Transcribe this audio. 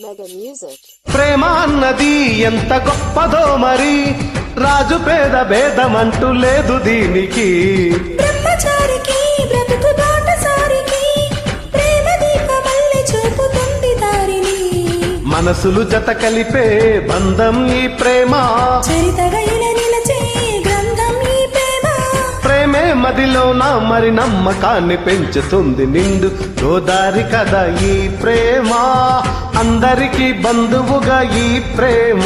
Mega Music. ప్రేమ అన్నది ఎంత గొప్పదో మరి. రాజు పేద భేదమంటూ లేదు దీనికి. బ్రహ్మచారికి బ్రతుకు బాటసారికి ప్రేమ దీపమల్లె చూపుతుంది దారిని. మనసులు జత కలిపే బంధం ఈ ప్రేమ. చరితగా ఇలా నిలచే గ్రంథం ఈ ప్రేమ. ప్రేమే మదిలోన మరి నమ్మకాన్ని పెంచుతుంది నిండు గోదారి కదా ఈ ప్రేమ. అందరికీ బంధువుగా ఈ ప్రేమ.